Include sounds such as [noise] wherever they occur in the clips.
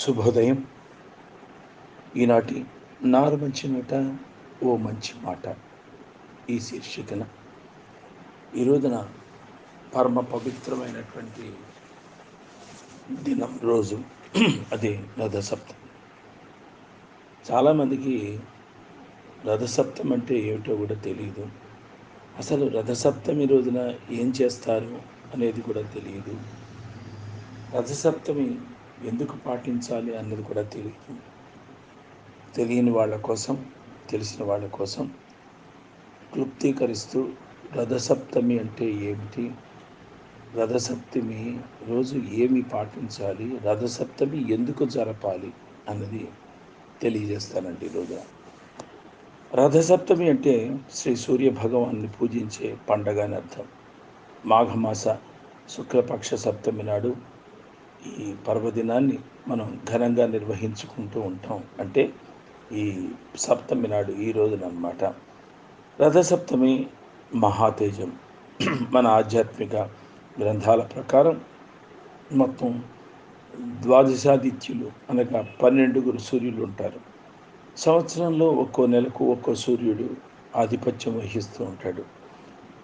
శుభోదయం. ఈనాటి నారు మంచి నోట ఓ మంచి మాట. ఈ శీర్షికన. ఈ రోజున పరమ పవిత్రమైనటువంటి దినం రోజు. అదే రథసప్తమి. చాలామందికి రథసప్తం అంటే ఏమిటో కూడా తెలియదు అసలు రథసప్తమి రోజున ఏం చేస్తారు అనేది కూడా తెలియదు రథసప్తమి ఎందుకు పాటించాలి అన్నది కూడా తెలియదు తెలియని వాళ్ళ కోసం తెలిసిన వాళ్ళ కోసం క్లుప్తీకరిస్తూ రథసప్తమి అంటే ఏమిటి? రథసప్తమి రోజు ఏమి పాటించాలి? రథసప్తమి ఎందుకు జరపాలి అన్నది తెలియజేస్తానండి ఈరోజు. రథసప్తమి అంటే శ్రీ సూర్య భగవాన్ని పూజించే పండగ అని అర్థం. మాఘమాస శుక్లపక్ష సప్తమి నాడు ఈ పర్వదినాన్ని మనం ఘనంగా నిర్వహించుకుంటూ ఉంటాం. అంటే ఈ సప్తమి నాడు ఈ రోజున అనమాట రథసప్తమి మహాతేజం. మన ఆధ్యాత్మిక గ్రంథాల ప్రకారం మొత్తం ద్వాదశాదిత్యులు అనగా పన్నెండుగురు సూర్యులు ఉంటారు సంవత్సరంలో ఒక్కో నెలకు ఒక్కో సూర్యుడు ఆధిపత్యం వహిస్తూ ఉంటాడు.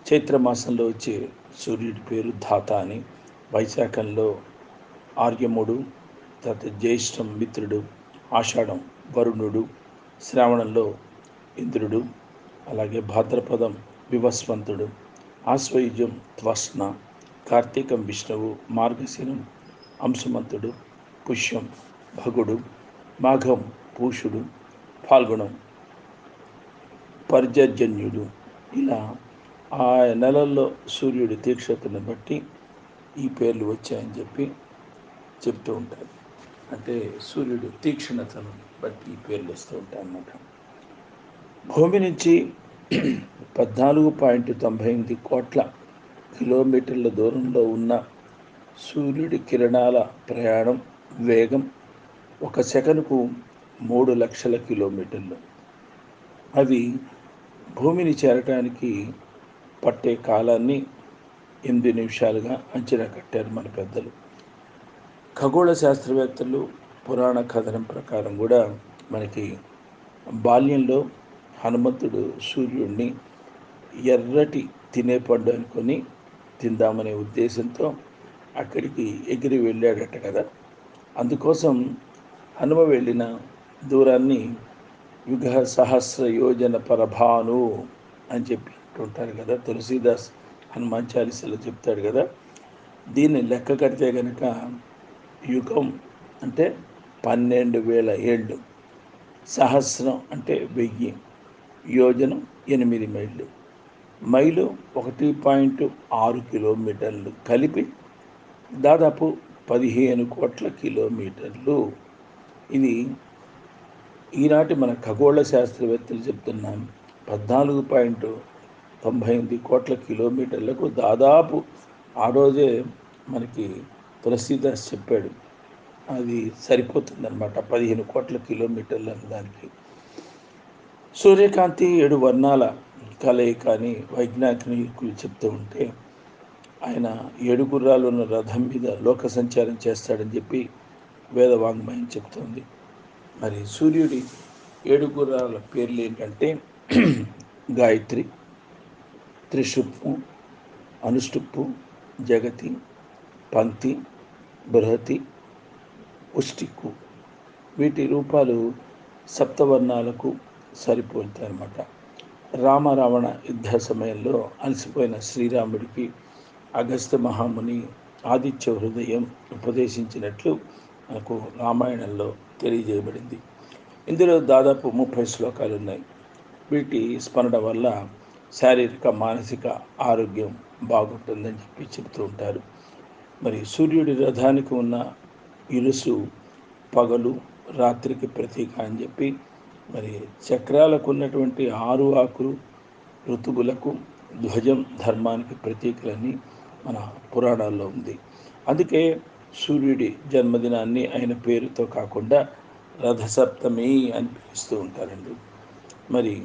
చైత్రమాసంలో వచ్చే సూర్యుడి పేరు ధాత అని వైశాఖంలో ఆర్యముడు తర్వాత జ్యేష్ఠం మిత్రుడు ఆషాఢం వరుణుడు శ్రావణంలో ఇంద్రుడు అలాగే భాద్రపదం వివస్వంతుడు ఆశ్వయుజం త్వస్న కార్తీకం విష్ణువు మార్గశిరం అంశమంతుడు పుష్యం భగుడు మాఘం పూషుడు పాల్గొనం పర్జన్యుడు ఇలా ఆ నెలల్లో సూర్యుడి తీక్షతను బట్టి ఈ పేర్లు వచ్చాయని చెప్పి చెప్తూ ఉంటారు. అంటే సూర్యుడు తీక్షణతను బట్టి ఈ పేర్లు వస్తూ ఉంటాయి అన్నమాట భూమి నుంచి పద్నాలుగు పాయింట్ తొంభై ఎనిమిది కోట్ల కిలోమీటర్ల దూరంలో ఉన్న సూర్యుడి కిరణాల ప్రయాణం వేగం ఒక సెకనుకు మూడు లక్షల కిలోమీటర్లు. అవి భూమిని చేరటానికి పట్టే కాలాన్ని ఎనిమిది నిమిషాలుగా అంచనా కట్టారు మన పెద్దలు. ఖగోళ శాస్త్రవేత్తలు పురాణ కథనం ప్రకారం కూడా మనకి బాల్యంలో హనుమంతుడు సూర్యుడిని ఎర్రటి తినే పండు అనుకొని తిందామనే ఉద్దేశంతో అక్కడికి ఎగిరి వెళ్ళాడట కదా. అందుకోసం హనుమ వెళ్ళిన దూరాన్ని యుగ సహస్ర యోజన పరభాను అని చెప్పి ఉంటారు కదా. తులసీదాస్ హనుమాన్ చాలీసలో చెప్తాడు కదా. దీన్ని లెక్క కడితే కనుక యుగం అంటే పన్నెండు వేల ఏళ్ళు. సహస్రం అంటే వెయ్యి. యోజనం ఎనిమిది మైళ్ళు. మైలు ఒకటి పాయింట్ ఆరు కిలోమీటర్లు కలిపి దాదాపు పదిహేను కోట్ల కిలోమీటర్లు. ఇది ఈనాటి మన ఖగోళ శాస్త్రవేత్తలు చెప్తున్నాం పద్నాలుగు పాయింట్ తొంభై ఎనిమిది కోట్ల కిలోమీటర్లకు దాదాపు ఆ రోజే మనకి తులసీదాస్ చెప్పాడు అది సరిపోతుందన్నమాట. పదిహేను కోట్ల కిలోమీటర్లు అన్న దానికి. సూర్యకాంతి ఏడు వర్ణాల కలయిక అని వైజ్ఞానికులు చెప్తూ ఉంటే ఆయన ఏడు గుర్రాలు ఉన్న రథం మీద లోక సంచారం చేస్తాడని చెప్పి వేదవాంగ్మయం చెప్తుంది మరి సూర్యుడి ఏడు గుర్రాల పేర్లు ఏంటంటే [clears throat] గాయత్రి త్రిషుప్పు అనుష్టుప్పు జగతి పంక్తి బృహతి ఉష్టిక్కు వీటి రూపాలు సప్తవర్ణాలకు సరిపోతాయి అన్నమాట రామరావణ యుద్ధ సమయంలో అలసిపోయిన శ్రీరాముడికి అగస్త్య మహాముని ఆదిత్య హృదయం ఉపదేశించినట్లు మనకు రామాయణంలో తెలియజేయబడింది. ఇందులో దాదాపు ముప్పై శ్లోకాలు ఉన్నాయి. వీటి స్మరణ వల్ల శారీరక మానసిక ఆరోగ్యం బాగుంటుందని చెప్పి చెబుతూ ఉంటారు. మరి సూర్యుడి రథానికి ఉన్న ఇరుసు పగలు రాత్రికి ప్రతీక అని చెప్పి మరి చక్రాలకు ఉన్నటువంటి ఆరు ఆకులు ఋతువులకు ధ్వజం ధర్మానికి ప్రతీకలని మన పురాణాల్లో ఉంది. అందుకే సూర్యుడి జన్మదినాన్ని ఆయన పేరుతో కాకుండా రథసప్తమి అని పిలుస్తూ ఉంటారండి. మరి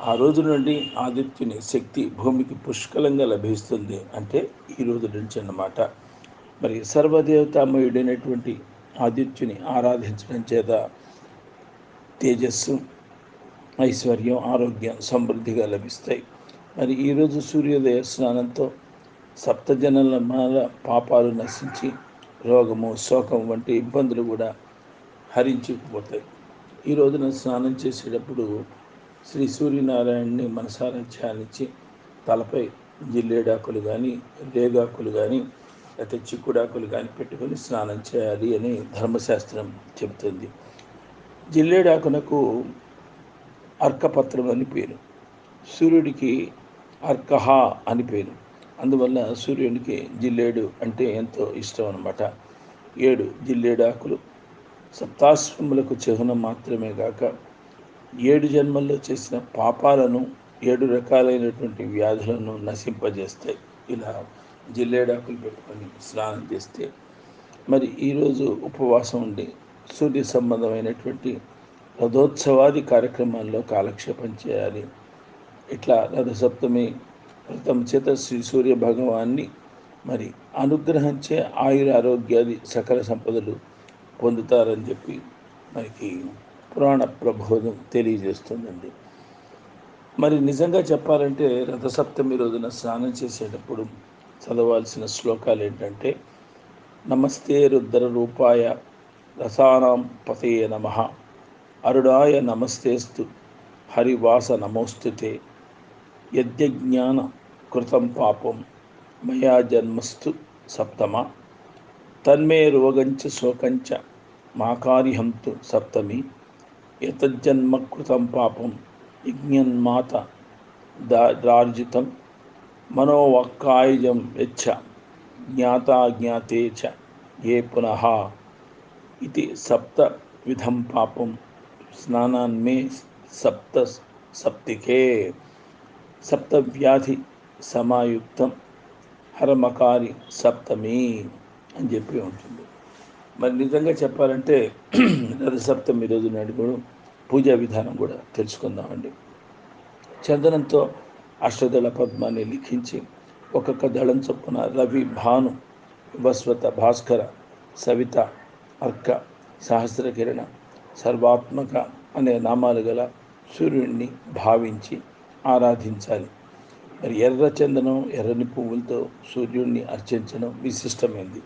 ఆ రోజు నుండి ఆదిత్యుని శక్తి భూమికి పుష్కలంగా లభిస్తుంది అంటే ఈ రోజు నుంచి అన్నమాట మరి సర్వదేవతామయుడైనటువంటి ఆదిత్యుని ఆరాధించడం చేత తేజస్సు ఐశ్వర్యం ఆరోగ్యం సమృద్ధిగా లభిస్తాయి. మరి ఈరోజు సూర్యోదయ స్నానంతో సప్తజనుల మాల పాపాలు నశించి రోగము శోకం వంటి ఇబ్బందులు కూడా హరించుకుపోతాయి. ఈ రోజున స్నానం చేసేటప్పుడు శ్రీ సూర్యనారాయణని మనసారా ధ్యానించి తలపై జిల్లేడాకులు కానీ రేగాకులు కానీ లేకపోతే చిక్కుడాకులు కానీ పెట్టుకొని స్నానం చేయాలి అని ధర్మశాస్త్రం చెబుతుంది. జిల్లేడాకునకు అర్కపత్రం అని పేరు. సూర్యుడికి అర్కహ అని పేరు. అందువల్ల సూర్యునికి జిల్లేడు అంటే ఎంతో ఇష్టం అనమాట ఏడు జిల్లేడాకులు. సప్తాశ్వములకు చిహ్నం మాత్రమే కాక ఏడు జన్మల్లో చేసిన పాపాలను ఏడు రకాలైనటువంటి వ్యాధులను నశింపజేస్తాయి. ఇలా జిల్లేడాకులు పెట్టుకొని స్నానం చేస్తే మరి ఈరోజు ఉపవాసం ఉండి సూర్య సంబంధమైనటువంటి రథోత్సవాది కార్యక్రమాల్లో కాలక్షేపం చేయాలి. ఇట్లా రథసప్తమి వ్రతం చేత శ్రీ సూర్య భగవాన్ని మరి అనుగ్రహించే ఆయుర ఆరోగ్యాది సకల సంపదలు పొందుతారని చెప్పి మనకి పురాణ ప్రబోధం తెలియజేస్తుందండి. మరి నిజంగా చెప్పాలంటే రథసప్తమి రోజున స్నానం చేసేటప్పుడు చదవాల్సిన శ్లోకాలు ఏంటంటే నమస్తే రుద్ర రూపాయ రసానాం పతయ నమ అరుడాయ నమస్తేస్తు హరివాస నమోస్తుతే యజ్ఞాన కృతం పాపం మయా జన్మస్తు సప్తమ తన్మే రోగంచ శోకంచ మాకారిహంతు సప్తమి యతజ్జన్మ కృతం పాపం యజ్ఞన్మాత దార్జితం మనోవక్కాయుజం యచ్చ జ్ఞాతాజ్ఞాతే చ ఏ పునః ఇది సప్త విధం పాపం స్నానాన్మే సప్త సప్తికే. సప్తవ్యాధి సమాయుక్తం హరమకారి సప్తమి అని చెప్పి ఉంటుంది. మరి నిజంగా చెప్పాలంటే [clears throat] రథసప్తమి రోజు నాడు కూడా పూజా విధానం కూడా తెలుసుకుందామండి. చందనంతో అష్టదళ పద్మాన్ని లిఖించి ఒక్కొక్క దళం చొప్పున రవి భాను వస్వత భాస్కర సవిత అర్క సహస్రకిరణ సర్వాత్మక అనే నామాలు గల సూర్యుడిని భావించి ఆరాధించాలి. మరి ఎర్ర చందనం ఎర్రని పువ్వులతో సూర్యుడిని అర్చించడం విశిష్టమైంది.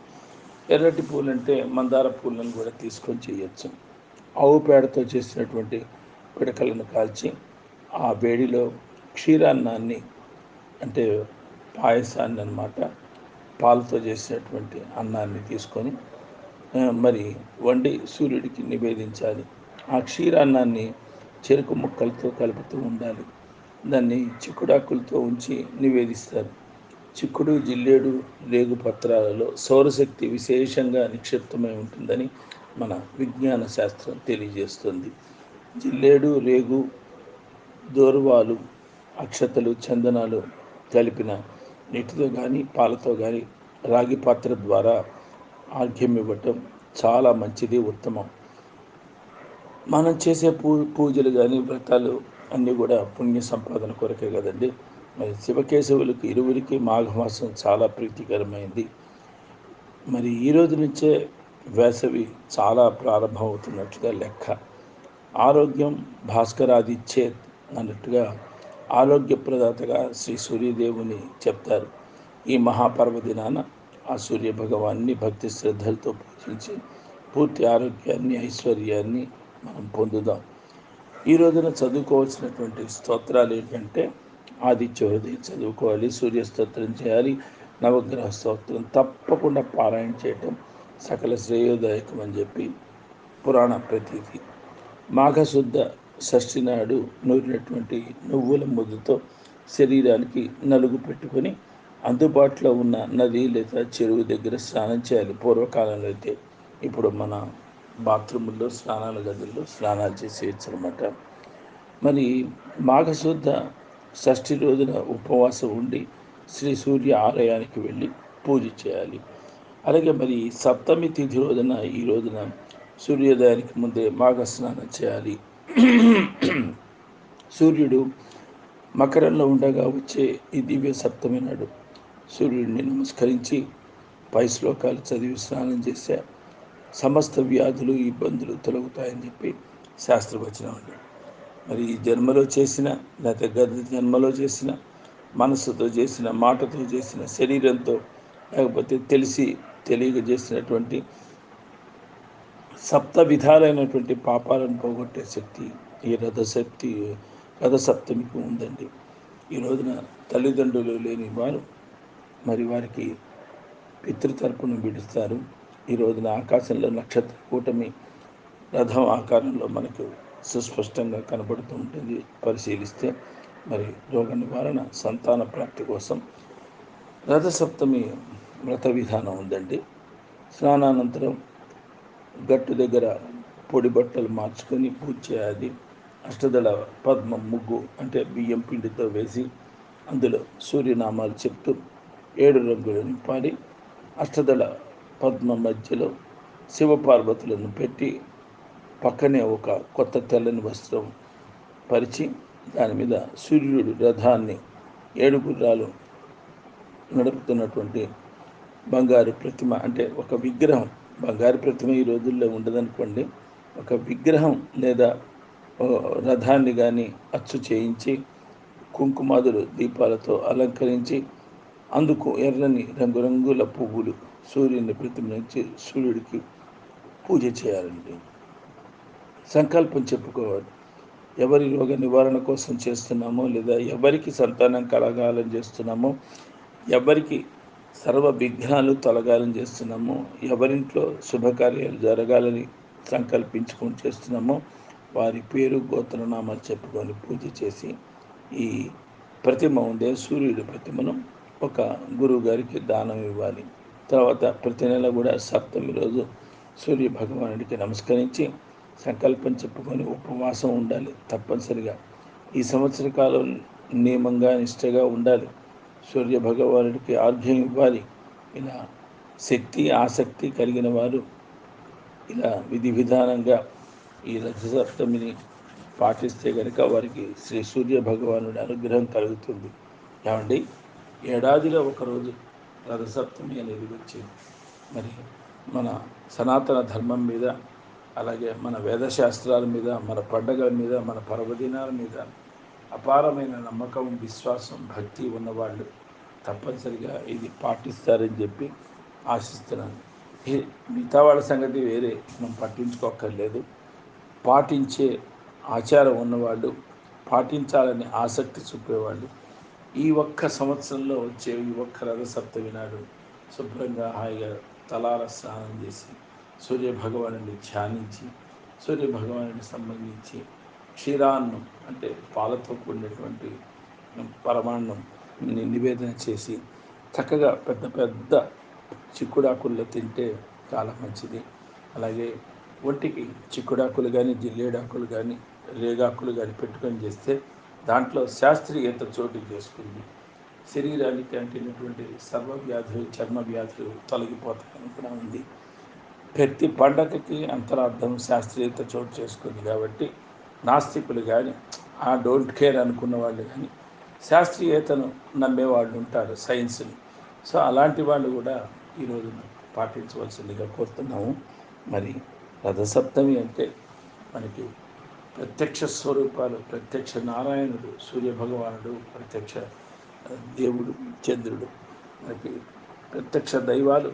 ఎర్రటి పూలంటే మందార పూలను కూడా తీసుకొని చేయొచ్చు. ఆవు పేడతో చేసినటువంటి పిడకలను కాల్చి ఆ వేడిలో క్షీరాన్నాన్ని అంటే పాయసాన్ని అన్నమాట పాలతో చేసినటువంటి అన్నాన్ని తీసుకొని మరి వండి సూర్యుడికి నివేదించాలి. ఆ క్షీరాన్నాన్ని చెరుకు ముక్కలతో కలుపుతూ ఉండాలి. దాన్ని చిక్కుడాకులతో ఉంచి నివేదిస్తారు. చిక్కుడు జిల్లేడు రేగు పత్రాలలో సౌరశక్తి విశేషంగా నిక్షిప్తమై ఉంటుందని మన విజ్ఞాన శాస్త్రం తెలియజేస్తుంది. జిల్లేడు రేగు దోర్వాలు అక్షతలు చందనాలు కలిపిన నీటితో కానీ పాలతో కానీ రాగి పాత్ర ద్వారా ఆర్ఘ్యం ఇవ్వటం చాలా మంచిది ఉత్తమం. మనం చేసే పూ పూజలు కానీ వ్రతాలు అన్నీ కూడా పుణ్య సంపాదన కొరకే కదండి. మరి శివకేశవులకు ఇరువురికి మాఘమాసం చాలా ప్రీతికరమైంది. మరి ఈ రోజు నుంచే వేసవి చాలా ప్రారంభం అవుతున్నట్టుగా లెక్క. ఆరోగ్యం భాస్కరాదిచ్చేత్ అన్నట్టుగా ఆరోగ్యప్రదాతగా శ్రీ సూర్యదేవుని చెప్తారు. ఈ మహాపర్వదినాన ఆ సూర్య భగవాన్ని భక్తి శ్రద్ధలతో పూజించి పూర్తి ఆరోగ్యాన్ని ఐశ్వర్యాన్ని మనం పొందుదాం. ఈ రోజున చదువుకోవాల్సినటువంటి స్తోత్రాలు ఏంటంటే ఆదిత్య హృదయం చదువుకోవాలి సూర్యస్తోత్రం చేయాలి నవగ్రహ స్తోత్రం తప్పకుండా పారాయణ చేయటం సకల శ్రేయోదాయకం అని చెప్పి పురాణ ప్రతీతి. మాఘశుద్ధ షష్ఠి నాడు నూరినటువంటి నువ్వుల ముద్దతో శరీరానికి నలుగు పెట్టుకొని అందుబాటులో ఉన్న నది లేదా చెరువు దగ్గర స్నానం చేయాలి. పూర్వకాలంలో అయితే ఇప్పుడు మన బాత్రూముల్లో స్నానాల గదుల్లో స్నానాలు చేసేయచ్చు అనమాట మరి మాఘశుద్ధ షష్ఠి రోజున ఉపవాసం ఉండి శ్రీ సూర్య ఆలయానికి వెళ్ళి పూజ చేయాలి. అలాగే మరి సప్తమి తిథి రోజున ఈ రోజున సూర్యోదయానికి ముందే మాఘ స్నానం చేయాలి. సూర్యుడు మకరంలో ఉండగా వచ్చే ఈ దివ్య సప్తమి నాడు సూర్యుడిని నమస్కరించి పై శ్లోకాలు చదివి స్నానం చేశా సమస్త వ్యాధులు ఇబ్బందులు తొలగుతాయని చెప్పి శాస్త్రవచనం అండి మరి ఈ జన్మలో చేసిన లేకపోతే గత జన్మలో చేసిన మనసుతో చేసిన మాటతో చేసిన శరీరంతో లేకపోతే తెలిసి తెలియక చేసినటువంటి సప్త విధాలైనటువంటి పాపాలను పోగొట్టే శక్తి ఈ రథశక్తి రథసప్తమికి ఉందండి. ఈ రోజున తల్లిదండ్రులు లేని వారు మరి వారికి పితృతర్పును విడుస్తారు. ఈ రోజున ఆకాశంలో నక్షత్ర కూటమి రథం ఆకారంలో మనకు సుస్పష్టంగా కనబడుతూ ఉంటుంది. పరిశీలిస్తే మరి రోగ నివారణ సంతాన ప్రాప్తి కోసం రథసప్తమి వ్రత విధానం ఉందండి. స్నానానంతరం గట్టు దగ్గర పొడి బట్టలు మార్చుకొని పూజ చేయాలి. అష్టదళ పద్మ ముగ్గు అంటే బియ్యం పిండితో వేసి అందులో సూర్యనామాలు చెప్తూ ఏడు రంగులు నింపాలి అష్టదళ పద్మ మధ్యలో శివపార్వతులను పెట్టి పక్కనే ఒక కొత్త తెల్లని వస్త్రం పరిచి దాని మీద సూర్యుడు రథాన్ని ఏడు గుర్రాలు నడుపుతున్నటువంటి బంగారు ప్రతిమ అంటే ఒక విగ్రహం బంగారు ప్రతిమ ఈ రోజుల్లో ఉండదనుకోండి ఒక విగ్రహం లేదా రథాన్ని కానీ అచ్చు చేయించి కుంకుమాదులు దీపాలతో అలంకరించి అందుకు ఎర్రని రంగురంగుల పువ్వులు సూర్యుని ప్రతిమ నుంచి సూర్యుడికి పూజ చేయాలండి. సంకల్పం చెప్పుకోవాలి. ఎవరి రోగ నివారణ కోసం చేస్తున్నామో లేదా ఎవరికి సంతానం కలగాలని చేస్తున్నామో ఎవరికి సర్వ విఘ్నాలు తొలగాలని చేస్తున్నాము. ఎవరింట్లో శుభకార్యాలు జరగాలని సంకల్పించుకొని చేస్తున్నామో వారి పేరు గోత్రనామాలు చెప్పుకొని పూజ చేసి ఈ ప్రతిమ ఉండే సూర్యుడి ప్రతిమను ఒక గురువు గారికి దానం ఇవ్వాలి. తర్వాత ప్రతి నెల కూడా సప్తమి రోజు సూర్య భగవానుడికి నమస్కరించి సంకల్పం చెప్పుకొని ఉపవాసం ఉండాలి తప్పనిసరిగా. ఈ సంవత్సర కాలం నియమంగా నిష్టగా ఉండాలి. సూర్య భగవానుడికి ఆర్ఘ్యం ఇవ్వాలి. ఇలా శక్తి ఆసక్తి కలిగిన వారు ఇలా విధి విధానంగా ఈ రథసప్తమిని పాటిస్తే కనుక వారికి శ్రీ సూర్య భగవానుడి అనుగ్రహం కలుగుతుంది. ఏమండి? ఏడాదిలో ఒకరోజు రథసప్తమి అనేది వచ్చింది. మరి మన సనాతన ధర్మం మీద అలాగే మన వేదశాస్త్రాల మీద మన పండగల మీద మన పర్వదినాల మీద అపారమైన నమ్మకం విశ్వాసం భక్తి ఉన్నవాళ్ళు తప్పనిసరిగా ఇది పాటిస్తారని చెప్పి ఆశిస్తున్నాను. ఈ మిగతా వాళ్ళ సంగతి వేరే. మనం పట్టించుకోక్కర్లేదు. పాటించే ఆచారం ఉన్నవాళ్ళు పాటించాలని ఆసక్తి చూపేవాళ్ళు ఈ ఒక్క సంవత్సరంలో వచ్చే ఈ ఒక్క రథసప్తమి నాడు శుభ్రంగా హాయిగా తలార స్నానం చేసి సూర్య ధ్యానించి సూర్య సంబంధించి క్షీరాన్నం అంటే పాలతో కూడినటువంటి పరమాన్నం నివేదన చేసి చక్కగా పెద్ద పెద్ద చిక్కుడాకుల్లో తింటే చాలా మంచిది. అలాగే ఒంటికి చిక్కుడాకులు కానీ జిల్లేడాకులు కానీ రేగాకులు కానీ పెట్టుకొని చేస్తే దాంట్లో శాస్త్రీయత చోటు చేసుకుంది. శరీరానికి అంటినటువంటి సర్వ వ్యాధులు చర్మ వ్యాధులు తొలగిపోతాయని కూడా ఉంది. ప్రతి పండగకి అంతరార్థం శాస్త్రీయత చోటు చేసుకుంది కాబట్టి నాస్తికులు కానీ ఆ డోంట్ కేర్ అనుకున్న వాళ్ళు కానీ శాస్త్రీయతను నమ్మేవాళ్ళు ఉంటారు సైన్స్ని సో అలాంటి వాళ్ళు కూడా ఈరోజు పాటించవలసిందిగా కోరుతున్నాము. మరి రథసప్తమి అంటే మనకి ప్రత్యక్ష స్వరూపాలు ప్రత్యక్ష నారాయణుడు సూర్య భగవానుడు ప్రత్యక్ష దేవుడు చంద్రుడు. మనకి ప్రత్యక్ష దైవాలు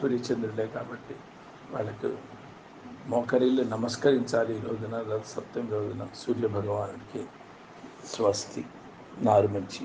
సూర్యచంద్రుడే కాబట్టి వాళ్ళకు మోకరిల్లు నమస్కరించాలి ఈ రోజున రథ సప్తమి రోజున సూర్య భగవానుడికి స్వస్తి నారు మంచి.